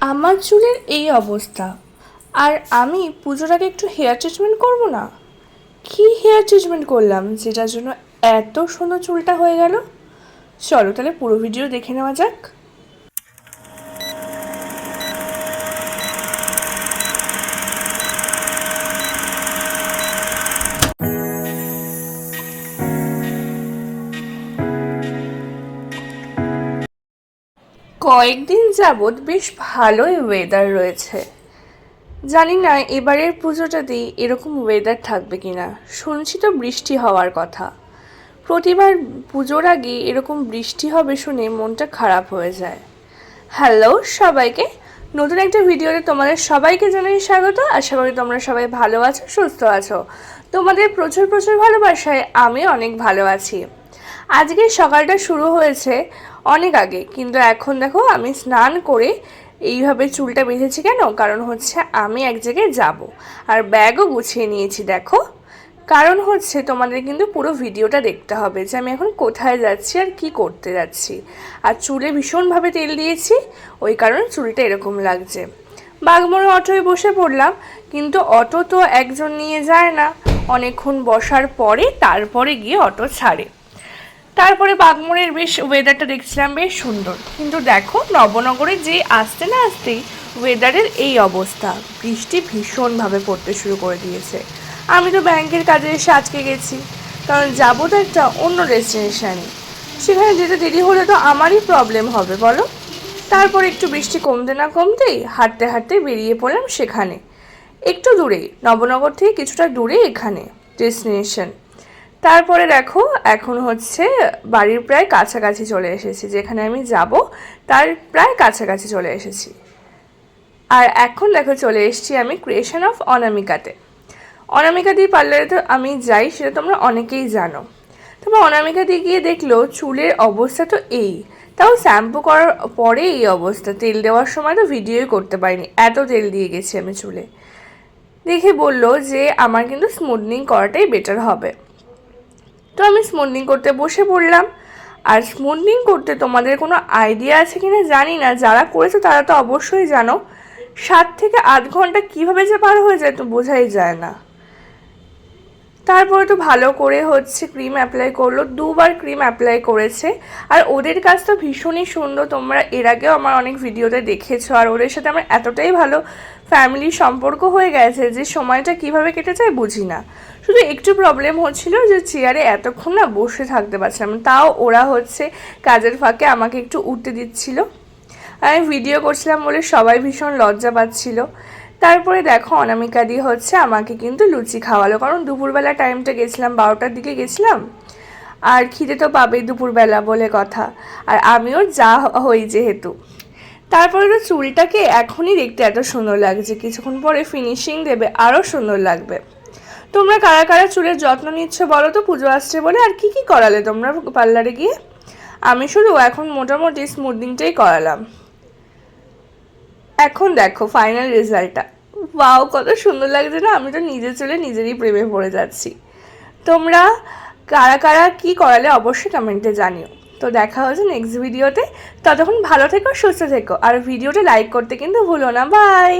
আমার চুলের এই অবস্থা। আর আমি পুজোর আগে একটু হেয়ার ট্রিটমেন্ট করব না? কি হেয়ার ট্রিটমেন্ট করলাম যেটার জন্য এত সুন্দর চুলটা হয়ে গেল? চলো তাহলে পুরো ভিডিও দেখে নেওয়া যাক। কয়েকদিন যাবৎ বেশ ভালোই ওয়েদার রয়েছে। জানি না, এবারের পুজোটাতেই এরকম ওয়েদার থাকবে কিনা। শুনছি তো বৃষ্টি হওয়ার কথা। প্রতিবার পুজোর আগে এরকম বৃষ্টি হবে শুনে মনটা খারাপ হয়ে যায়। হ্যালো সবাইকে। নতুন একটা ভিডিওতে তোমাদের সবাইকে জানাই স্বাগত। আশা করি তোমরা সবাই ভালো আছো, সুস্থ আছো। তোমাদের প্রচুর প্রচুর ভালোবাসায় আমি অনেক ভালো আছি। আজকে সকালটা শুরু হয়েছে অনেক আগে, কিন্তু এখন দেখো আমি স্নান করে এইভাবে চুলটা বেঁধেছি কেন? কারণ হচ্ছে আমি এক জায়গায় যাব। আর ব্যাগও গুছিয়ে নিয়েছি, দেখো। কারণ হচ্ছে তোমাদের কিন্তু পুরো ভিডিওটা দেখতে হবে যে আমি এখন কোথায় যাচ্ছি আর কি করতে যাচ্ছি। আর চুলে ভীষণভাবে তেল দিয়েছি, ওই কারণে চুলটা এরকম লাগছে। বাগমোড়ে অটোয় বসে পড়লাম, কিন্তু অটো তো একজন নিয়ে যায় না। অনেকক্ষণ বসার পরে তারপরে গিয়ে অটো ছাড়ে। তারপরে বাগমোড়ের বেশ ওয়েদারটা দেখছিলাম, বেশ সুন্দর। কিন্তু দেখো, নবনগরে যে আসতে না আসতেই ওয়েদারের এই অবস্থা। বৃষ্টি ভীষণভাবে পড়তে শুরু করে দিয়েছে। আমি তো ব্যাংকের কাজে এসে আজকে গেছি। কারণ যাব তো একটা অন্য ডেস্টিনেশানে সেখানে যেতে দেরি হলে তো আমারই প্রবলেম হবে, বলো? তারপর একটু বৃষ্টি কমতে না কমতেই হাঁটতে হাঁটতে বেরিয়ে পড়লাম সেখানে। একটু দূরে নবনগর থেকে কিছুটা দূরে এখানে ডেস্টিনেশন তারপরে দেখো, এখন হচ্ছে বাড়ির প্রায় কাছাকাছি চলে এসেছি, যেখানে আমি যাব, তার প্রায় কাছাকাছি চলে এসেছি। আর এখন দেখো, চলে এসেছি আমি ক্রিয়েশন অফ অনামিকাতে। অনামিকা দি পার্লারে তো আমি যাই, সেটা তোমরা অনেকেই জানো। তবে অনামিকা দিয়ে গিয়ে দেখল, চুলের অবস্থা তো এই। তাও শ্যাম্পু করার পরে এই অবস্থা, তেল দেওয়ার সময় তো ভিডিওই করতে পারিনি, এত তেল দিয়ে গেছি আমি চুলে। দেখে বলল যে, আমার কিন্তু স্মুথনিং করাটাই বেটার হবে। তো আমি স্মুথনিং করতে বসে পড়লাম। আর স্মুথনিং করতে তোমাদের কোনো আইডিয়া আছে কি না জানি না। যারা করেছ তারা তো অবশ্যই জানো। সাত থেকে আধ ঘণ্টা কীভাবে যে পার হয়ে যায় তো বোঝাই যায় না। তারপরে তো ভালো করে হচ্ছে ক্রিম অ্যাপ্লাই করল, দুবার ক্রিম অ্যাপ্লাই করেছে। আর ওদের কাজ তো ভীষণই সুন্দর, তোমরা এর আগেও আমার অনেক ভিডিওতে দেখেছ। আর ওদের সাথে আমার এতটাই ভালো ফ্যামিলি সম্পর্ক হয়ে গেছে যে সময়টা কীভাবে কেটে যায় বুঝি না। শুধু একটু প্রবলেম হচ্ছিল যে চেয়ারে এতক্ষণ না বসে থাকতে পারছিলাম তাও ওরা হচ্ছে কাজের ফাঁকে আমাকে একটু উঠতে দিচ্ছিল। আমি ভিডিও করছিলাম বলে সবাই ভীষণ লজ্জা পাচ্ছিল। তারপরে দেখো অনামিকা দিয়ে হচ্ছে আমাকে কিন্তু লুচি খাওয়ালো। কারণ দুপুরবেলা টাইমটা গেছিলাম, বারোটার দিকে গেছিলাম। আর খিদে তো পাবেই দুপুরবেলা বলে কথা। আর আমিও যা হই যেহেতু। তারপরে তো চুলটাকে এখনই দেখতে এত সুন্দর লাগছে। কিছুক্ষণ পরে ফিনিশিং দেবে আরও সুন্দর লাগবে। তোমরা কারা কারা চুলের যত্ন নিচ্ছ বলো তো, পুজো আসছে বলে। আর কি কি করালে তোমরা পার্লারে গিয়ে? আমি শুধু এখন মোটামুটি স্মুথনিংটাই করালাম। এখন দেখো ফাইনাল রেজাল্টটা বাও কত সুন্দর লাগছে না? আমি তো নিজে চলে নিজেরই প্রেমে পড়ে যাচ্ছি। তোমরা কারা কারা কী করালে অবশ্যই কমেন্টে জানিও। তো দেখা হচ্ছে নেক্সট ভিডিওতে ততক্ষণ ভালো থেকো, সুস্থ থেকো। আর ভিডিওটা লাইক করতে কিন্তু ভুলো না। বাই